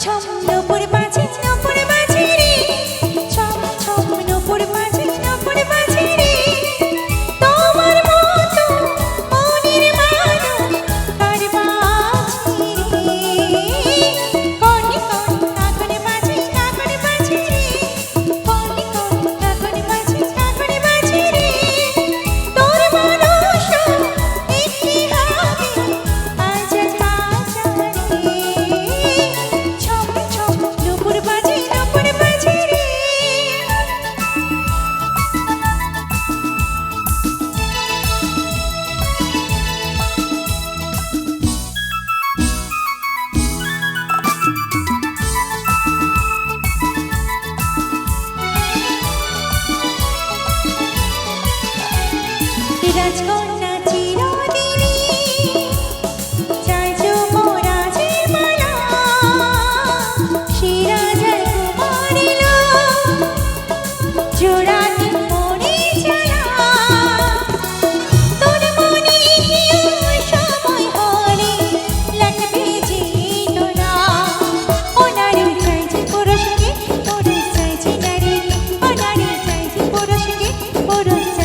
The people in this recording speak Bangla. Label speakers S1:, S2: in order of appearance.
S1: ছন্দপুর বাজে i don't corazón.